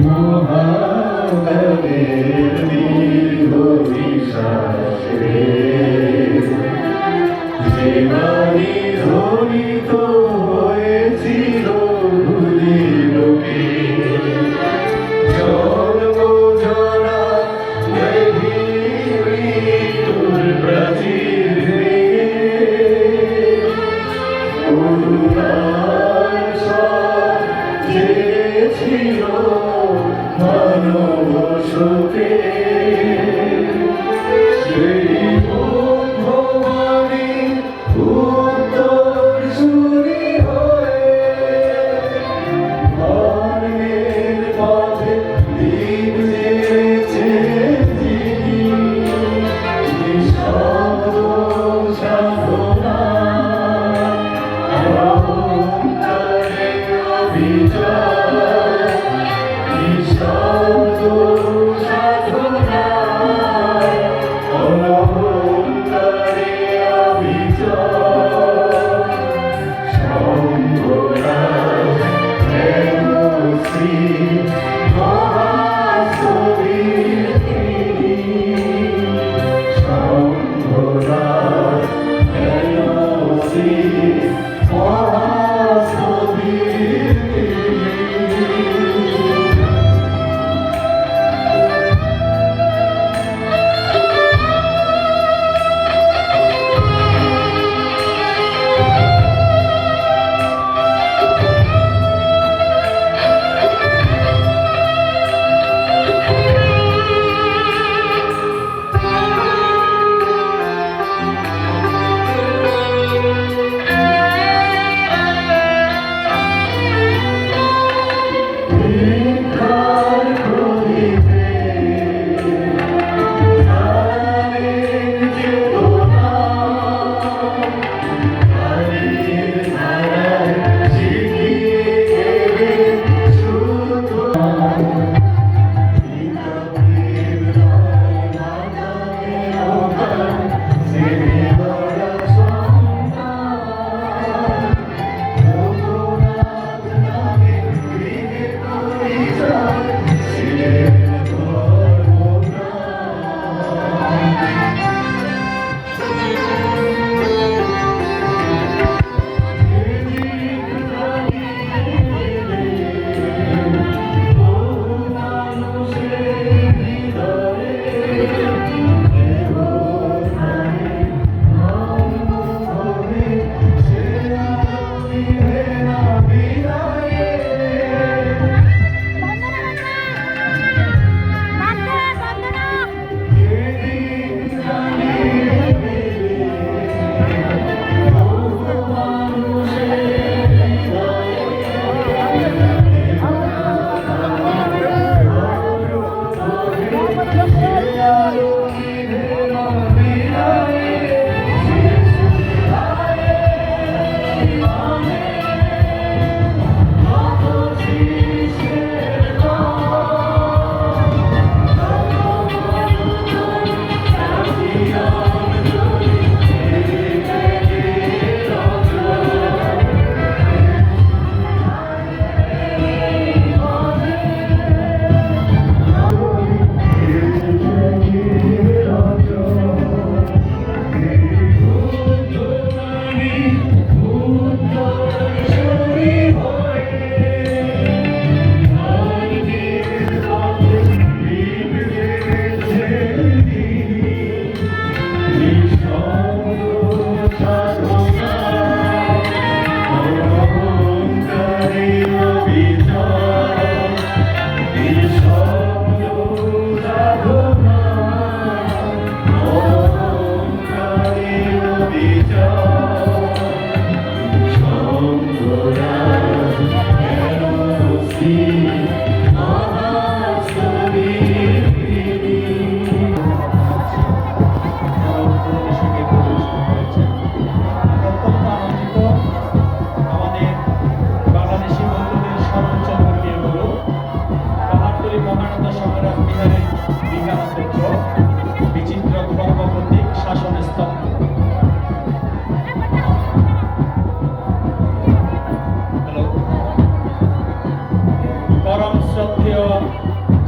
মহানগরের দীর্ঘ নিঃশ্বাসে Senhor.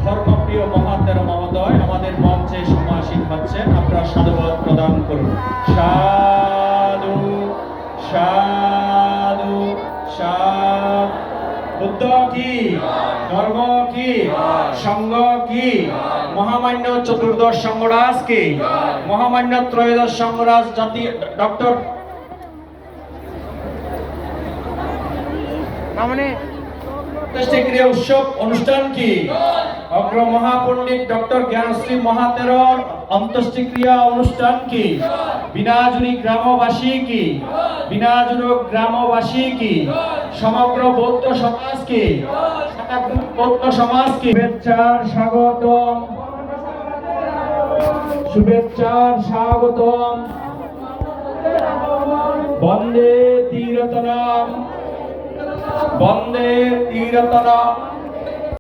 ধর্মপ্রিয় মহাতের মহোদয়, আমাদের মঞ্চে সমাসীন হচ্ছেন আপনারা সাধুবাদ প্রদান করুন। সাধু সাধু বুদ্ধ কি? ধর্ম কি? সঙ্গ কি? মহামান্য চতুর্দশ সংগরাজ কি? মহামান্য ত্রয়োদশ সংগরাজ জাতি ডক্টর মানে ক্রিয়া উৎসব অগ্র মহাপণ্ডিত ডক্টর জ্ঞানশ্রী অন্ত্যেষ্টিক্রিয়া অনুষ্ঠান কি? বিনাজুরি গ্রামবাসী কি? বিনাজুর গ্রামবাসী কি? সমগ্র বৌদ্ধ সমাজ কি? বৌদ্ধ সমাজ কি? শুভেচ্ছার স্বাগতম। শুভেচ্ছার স্বাগতম। বন্দে তীরতনাম। বন্দে তীরতনাম